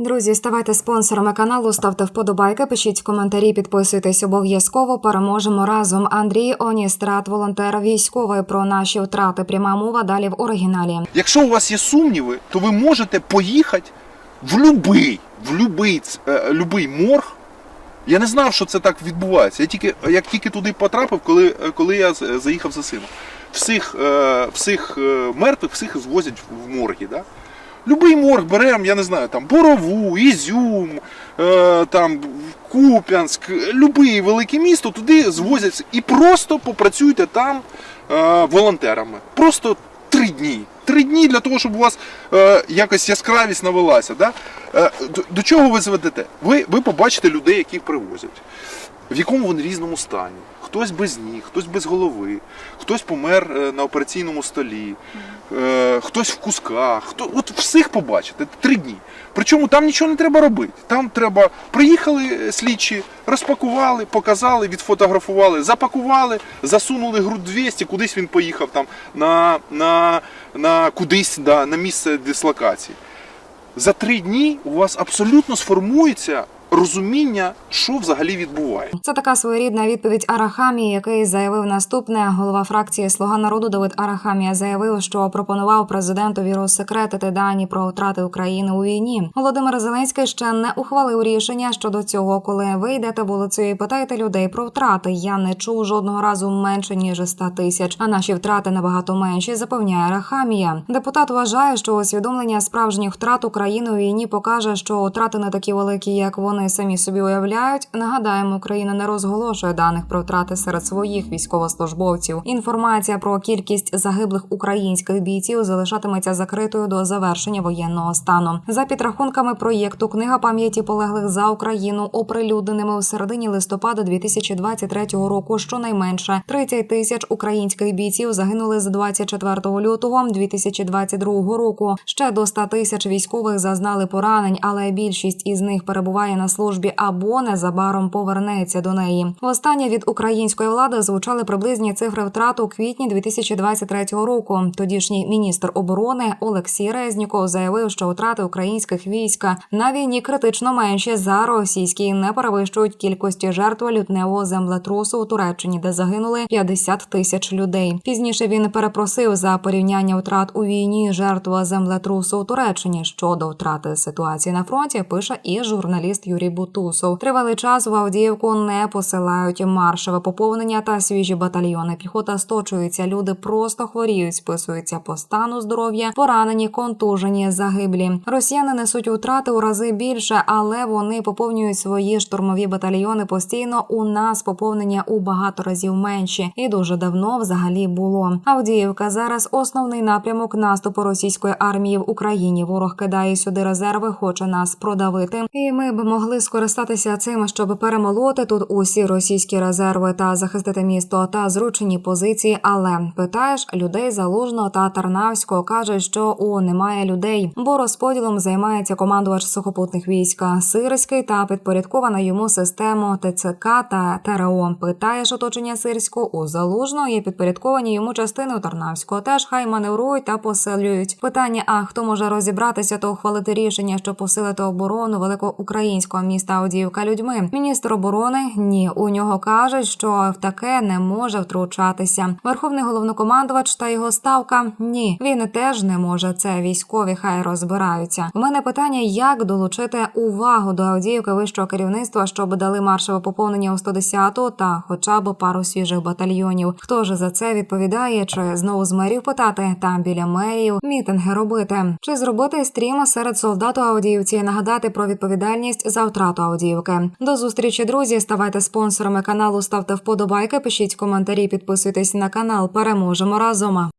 Друзі, ставайте спонсорами каналу, ставте вподобайки, пишіть коментарі, підписуйтесь обов'язково. Переможемо разом. Андрій Оністрат, волонтер військовий про наші втрати. Пряма мова далі в оригіналі. Якщо у вас є сумніви, то ви можете поїхати в любий, в любий, е, любий морг. Я не знав, що це так відбувається. Я тільки, як тільки туди потрапив, коли, е, коли я з- заїхав за сином. Всіх, е, всіх е, мертвих, всіх звозять в морги. Да? Любий морг беремо, я не знаю, там Борову, Ізюм, е, там Куп'янськ, любий велике місто, туди звозять і просто попрацюйте там е, волонтерами. Просто три дні. Три дні для того, щоб у вас е, якось яскравість навелася. Да? Е, до, до чого ви зведете? Ви, ви побачите людей, яких привозять. В якому вони різному стані. Хтось без ніг, хтось без голови, хтось помер е, на операційному столі, е, хтось в кусках. Хто, от всіх побачите три дні. Причому там нічого не треба робити. Там треба приїхали е, слідчі, розпакували, показали, відфотографували, запакували, засунули груд 200, кудись він поїхав там на, на, на кудись да, на місце дислокації. За три дні у вас абсолютно сформується розуміння, що взагалі відбувається. Це така своєрідна відповідь Арахамії, який заявив наступне. Голова фракції Слуга народу Давид Арахамія заявив, що пропонував президентові розсекретити дані про втрати України у війні. Володимир Зеленський ще не ухвалив рішення щодо цього. Коли ви йдете вулицею і питаєте людей про втрати, я не чув жодного разу менше ніж 100 тисяч. А наші втрати набагато менші. Запевняє Арахамія. Депутат вважає, що усвідомлення справжніх втрат України у війні покаже, що втрати не такі великі, як вони самі собі уявляють. Нагадаємо, Україна не розголошує даних про втрати серед своїх військовослужбовців. Інформація про кількість загиблих українських бійців залишатиметься закритою до завершення воєнного стану. За підрахунками проєкту Книга пам'яті полеглих за Україну, оприлюдненими у середині листопада 2023 року. Щонайменше 30 тисяч українських бійців загинули з 24 лютого 2022 року. Ще до 100 тисяч військових зазнали поранень, але більшість із них перебуває на службі або незабаром повернеться до неї. Востаннє від української влади звучали приблизні цифри втрат у квітні 2023 року. Тодішній міністр оборони Олексій Резніков заявив, що втрати українських військ на війні критично менші за російські не перевищують кількості жертв лютневого землетрусу у Туреччині, де загинули 50 тисяч людей. Пізніше він перепросив за порівняння втрат у війні жертва землетрусу у Туреччині щодо втрати ситуації на фронті. Пише і журналіст Юрій Бутусов. Тривалий час в Авдіївку не посилають маршеве поповнення та свіжі батальйони. Піхота сточується. Люди просто хворіють, списуються по стану здоров'я, поранені, контужені, загиблі. Росіяни несуть втрати у рази більше, але вони поповнюють свої штурмові батальйони постійно. У нас поповнення у багато разів менші, і дуже давно взагалі було. Авдіївка зараз основний напрямок наступу російської армії в Україні. Ворог кидає сюди резерви, хоче нас продавити. І ми б могли скористатися цим, щоб перемолоти тут усі російські резерви та захистити місто та зручені позиції. Але питаєш людей залужного та Тарнавського кажуть, що у немає людей, бо розподілом займається командувач сухопутних військ Сирський та підпорядкована йому систему ТЦК та ТРО. Питаєш оточення Сирського у залужного є підпорядковані йому частини у Тарнавського. Теж хай маневрують та посилюють. Питання: а хто може розібратися та ухвалити рішення, щоб посилити оборону великого міста Авдіївка людьми? Міністр оборони ні. У нього кажуть, що в таке не може втручатися. Верховний головнокомандувач та його ставка ні. Він теж не може. Це військові, хай розбираються. У мене питання, як долучити увагу до Авдіївки вищого керівництва, щоб дали маршеве поповнення у 110-ту та хоча б пару свіжих батальйонів. Хто ж за це відповідає? Чи знову з мерів питати там біля мерів мітинги робити? Чи зробити стрім серед солдат у Авдіївці і нагадати про відповідальність за втрату аудіївки. До зустрічі, друзі. Ставайте спонсорами каналу, ставте вподобайки, пишіть коментарі, підписуйтесь на канал. Переможемо разом.